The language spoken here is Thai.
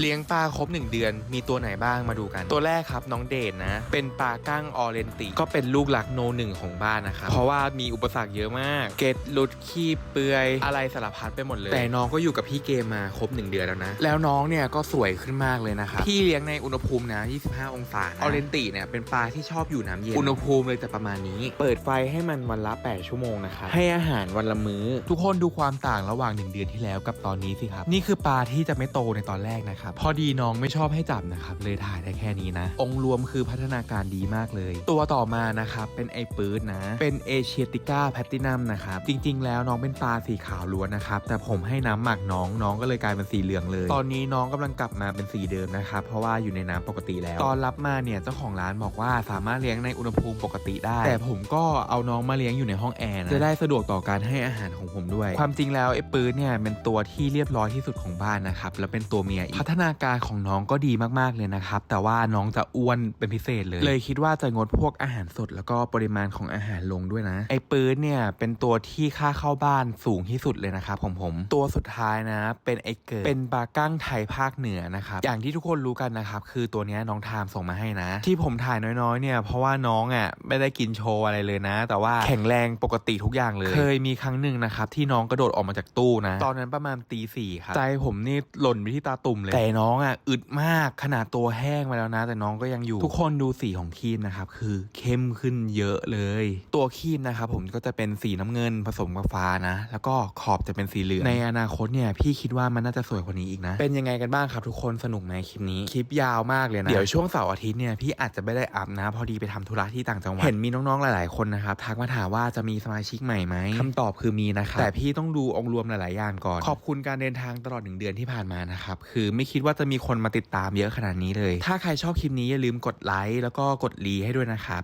เลี้ยงปลาครบ 1 เดือน มีตัวไหนบ้างมาดูกัน ตัวแรกครับน้องเดชนะ เป็นปลาก้างออเรนติ ก็เป็นลูกหลักโนหนึ่งของบ้านนะครับ เพราะว่ามีอุปสรรคเยอะมาก เกตลุดขี้เปือยอะไรสารพัดไปหมดเลย แต่น้องก็อยู่กับพี่เกมมาครบ 1 เดือนแล้วนะ แล้วน้องเนี่ยก็สวยขึ้นมากเลยนะครับ พี่เลี้ยงในอุณหภูมินะ 25 องศาออเรนติเนี่ยเป็นปลาที่ชอบอยู่น้ำเย็น อุณหภูมิเลยแต่ประมาณนี้ เปิดไฟให้มันวันละ 8 ชั่วโมงนะครับ ให้อาหารวันละมื้อ ทุกคนดูความต่างระหว่าง 1 เดือนที่แล้วกับตอนนี้สิครับ นี่คือปลาที่จะไม่โตในตอนแรกนะครับพอดีน้องไม่ชอบให้จับนะครับ เลยถ่ายได้แค่นี้นะ องค์รวมคือพัฒนาการดีมากเลย ตัวต่อมานะครับเป็นไอปืดนะ เป็นเอเชียติก้าแพตตินัมนะครับ จริง ๆ แล้วน้องเป็นปลาสีขาวล้วนนะครับ แต่ผมให้น้ำหมักน้องน้องก็เลยกลายเป็นสีเหลืองเลย ตอนนี้น้องกำลังกลับมาเป็นสีเดิมนะครับ เพราะว่าอยู่ในน้ำปกติแล้ว ตอนรับมาเนี่ยเจ้าของร้านบอกว่าสามารถเลี้ยงในอุณหภูมิปกติได้ แต่ผมก็เอาน้องมาเลี้ยงอยู่ในห้องแอร์นะจะได้สะดวกต่อการให้อาหารของผมด้วย ความจริงแล้วไอ้ปืนเนี่ยเป็นตัวที่เรียบร้อยที่สุดของบ้านนะครับ แล้วเป็นตัวเมียอีกพัฒนาการของน้องก็ดีมากๆเลยนะครับ แต่ว่าน้องจะอ้วนเป็นพิเศษเลย เลยคิดว่าจะงดพวกอาหารสดแล้วก็ปริมาณของอาหารลงด้วยนะ ไอ้ปืนเนี่ยเป็นตัวที่ค่าเข้าบ้านสูงที่สุดเลยนะครับของผม ตัวสุดท้ายนะ เป็นไอ้เกิดเป็นปลากั้งไทยภาคเหนือนะครับอย่างที่ทุกคนรู้กันนะครับคือตัวนี้น้องทามส่งมาให้นะ ที่ผมถ่ายน้อยๆเนี่ยเพราะว่าน้องอะไม่ได้กินโชว์อะไรเลยนะ แต่ว่าแข็งแรงปกติทุกอย่างเลย เคยมีครั้งหนึ่งนะครับที่น้องกระโดดออกมาจากตู้นะ ตอนนั้นประมาณตีสี่ครับใจผมนี่หล่นไปที่ตาตุ่มเลยแต่น้องอะอึดมากขนาดตัวแห้งมาแล้วนะ แต่น้องก็ยังอยู่ ทุกคนดูสีของคีมนะครับคือเข้มขึ้นเยอะเลย ตัวคีมนะครับผมก็จะเป็นสีน้ำเงินผสมกับฟ้านะ แล้วก็ขอบจะเป็นสีเหลืองในอนาคตเนี่ยพี่คิดว่ามันน่าจะสวยกว่านี้อีกนะ เป็นยังไงกันบ้างครับทุกคนสนุกไหมคลิปนี้คลิปยาวมากเลยนะเดี๋ยวช่วงเสาร์อาทิตย์เนี่ยพี่อาจจะไม่ได้อัพนะ พอดีไปทำธุระที่ต่างจังหวัดเห็นมีน้องๆหลายๆคนนะครับทักมาถามว่าจะมีสมาชิกใหม่ไหมคำตอบคือมีนะครับแต่พี่ต้องดูองค์รวมหลายๆอย่างก่อน ขอบคุณการเดินทางตลอดหนึ่งเดือนที่ผ่านมานะครับคือไม่คิดว่าจะมีคนมาติดตามเยอะขนาดนี้เลย ถ้าใครชอบคลิปนี้อย่าลืมกดไลค์แล้วก็กดรีให้ด้วยนะครับ